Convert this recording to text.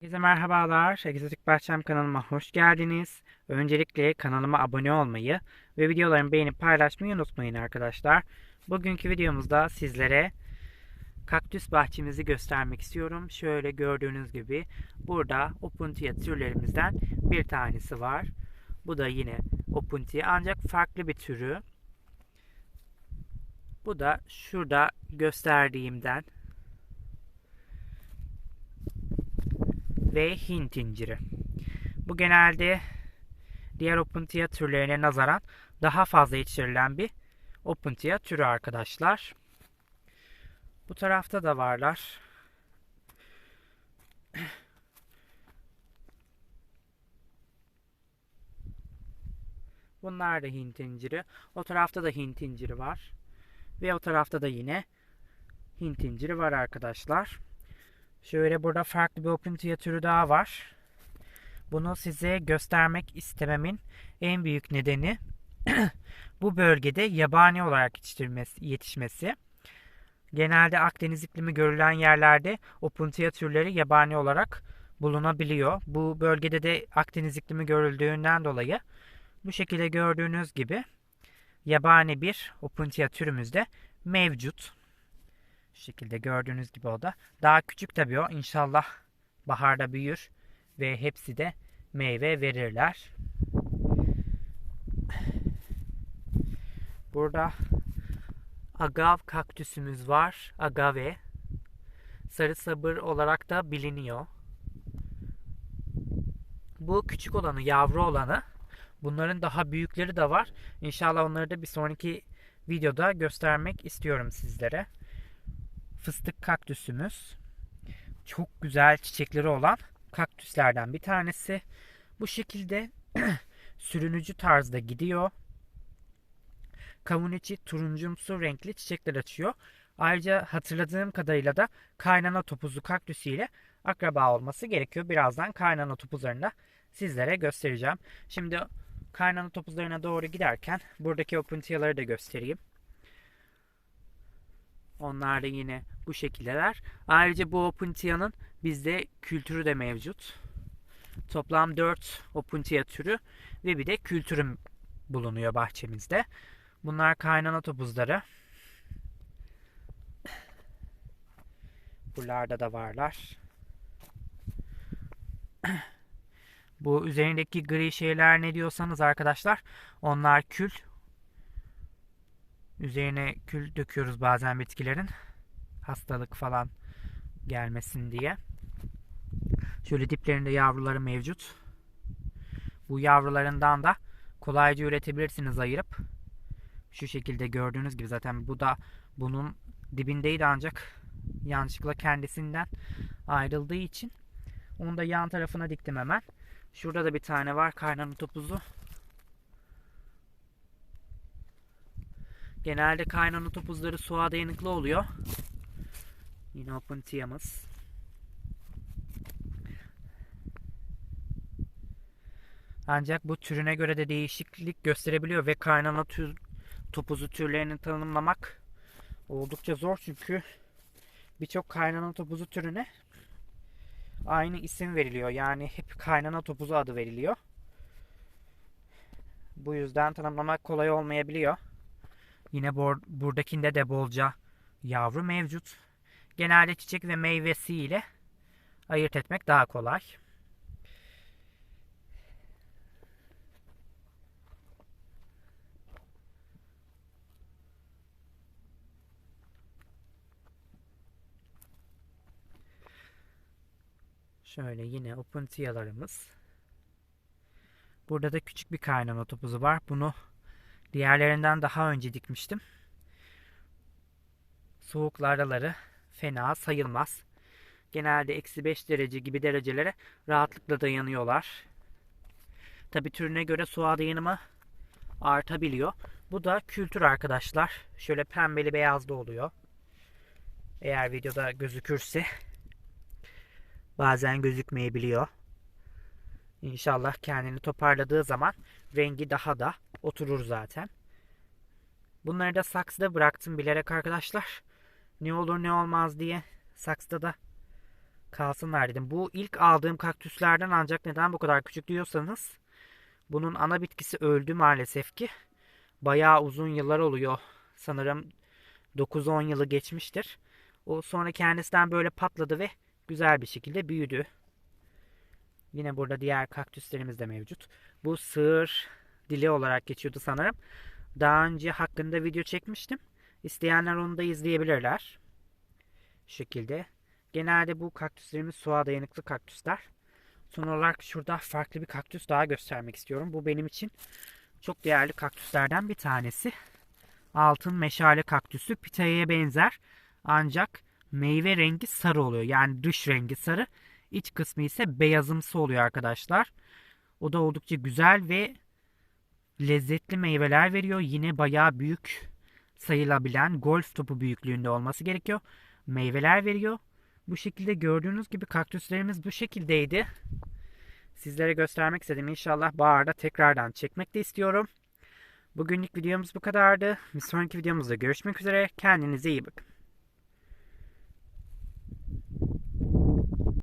Herkese merhabalar. Egzotik Bahçem kanalıma hoş geldiniz. Öncelikle kanalıma abone olmayı ve videolarımı beğenip paylaşmayı unutmayın arkadaşlar. Bugünkü videomuzda sizlere kaktüs bahçemizi göstermek istiyorum. Şöyle gördüğünüz gibi burada Opuntia türlerimizden bir tanesi var. Bu da yine Opuntia ancak farklı bir türü. Bu da şurada gösterdiğimden ve Hint inciri. Bu genelde diğer Opuntia türlerine nazaran daha fazla yetiştirilen bir Opuntia türü arkadaşlar. Bu tarafta da varlar. Bunlar da Hint inciri. O tarafta da Hint inciri var. Ve o tarafta da yine Hint inciri var arkadaşlar. Şöyle burada farklı bir Opuntia türü daha var. Bunu size göstermek istememin en büyük nedeni bu bölgede yabani olarak yetişmesi. Genelde Akdeniz iklimi görülen yerlerde Opuntia türleri yabani olarak bulunabiliyor. Bu bölgede de Akdeniz iklimi görüldüğünden dolayı bu şekilde gördüğünüz gibi yabani bir Opuntia türümüz de mevcut. Şu şekilde gördüğünüz gibi o da. Daha küçük tabii o. İnşallah baharda büyür ve hepsi de meyve verirler. Burada agav kaktüsümüz var. Agave. Sarı sabır olarak da biliniyor. Bu küçük olanı, yavru olanı. Bunların daha büyükleri de var. İnşallah onları da bir sonraki videoda göstermek istiyorum sizlere fıstık kaktüsümüz. Çok güzel çiçekleri olan kaktüslerden bir tanesi. Bu şekilde sürünücü tarzda gidiyor. Kavun içi turuncumsu renkli çiçekler açıyor. Ayrıca hatırladığım kadarıyla da kaynana topuzu kaktüsüyle akraba olması gerekiyor. Birazdan kaynana topuzlarını da sizlere göstereceğim. Şimdi kaynana topuzlarına doğru giderken buradaki opuntiyaları da göstereyim. Onlar da yine bu şekildeler. Ayrıca bu Opuntia'nın bizde kültürü de mevcut. Toplam 4 Opuntia türü ve bir de kültürüm bulunuyor bahçemizde. Bunlar kaynana topuzları. Buralarda da varlar. Bu üzerindeki gri şeyler ne diyorsanız arkadaşlar onlar kül. Üzerine kül döküyoruz bazen bitkilerin. Hastalık falan gelmesin diye. Şöyle diplerinde yavruları mevcut. Bu yavrularından da kolayca üretebilirsiniz ayırıp. Şu şekilde gördüğünüz gibi zaten bu da bunun dibindeydi ancak yanlışlıkla kendisinden ayrıldığı için onu da yan tarafına diktim hemen. Şurada da bir tane var kaynana topuzu. Genelde kaynana topuzları suğa dayanıklı oluyor. Yine Opentia'mız. Ancak bu türüne göre de değişiklik gösterebiliyor ve kaynana tür, topuzu türlerini tanımlamak oldukça zor çünkü birçok kaynana topuzu türüne aynı isim veriliyor. Yani hep kaynana topuzu adı veriliyor. Bu yüzden tanımlamak kolay olmayabiliyor. Yine buradakinde de bolca yavru mevcut. Genelde çiçek ve meyvesiyle ayırt etmek daha kolay. Şöyle yine opuntiyalarımız. Burada da küçük bir kaynama topuzu var. Bunu Diğerlerinden daha önce dikmiştim. Soğuk araları fena sayılmaz. Genelde eksi 5 derece gibi derecelere rahatlıkla dayanıyorlar. Tabi türüne göre soğuğa dayanımı artabiliyor. Bu da kültür arkadaşlar. Şöyle pembeli beyazlı oluyor. Eğer videoda gözükürse bazen gözükmeyebiliyor. İnşallah kendini toparladığı zaman rengi daha da oturur zaten. Bunları da saksıda bıraktım bilerek arkadaşlar. Ne olur ne olmaz diye saksıda da kalsınlar dedim. Bu ilk aldığım kaktüslerden ancak neden bu kadar küçük diyorsanız bunun ana bitkisi öldü maalesef ki. Bayağı uzun yıllar oluyor. Sanırım 9-10 yılı geçmiştir. O sonra kendisinden böyle patladı ve güzel bir şekilde büyüdü. Yine burada diğer kaktüslerimiz de mevcut. Bu sığır dili olarak geçiyordu sanırım. Daha önce hakkında video çekmiştim. İsteyenler onu da izleyebilirler. Şu şekilde. Genelde bu kaktüslerimiz suya dayanıklı kaktüsler. Son olarak şurada farklı bir kaktüs daha göstermek istiyorum. Bu benim için çok değerli kaktüslerden bir tanesi. Altın meşale kaktüsü pitayaya benzer. Ancak meyve rengi sarı oluyor. Yani dış rengi sarı. iç kısmı ise beyazımsı oluyor arkadaşlar. O da oldukça güzel ve lezzetli meyveler veriyor. Yine bayağı büyük sayılabilen golf topu büyüklüğünde olması gerekiyor. Meyveler veriyor. Bu şekilde gördüğünüz gibi kaktüslerimiz bu şekildeydi. Sizlere göstermek istedim. İnşallah baharda tekrardan çekmek de istiyorum. Bugünlük videomuz bu kadardı. Bir sonraki videomuzda görüşmek üzere. Kendinize iyi bakın.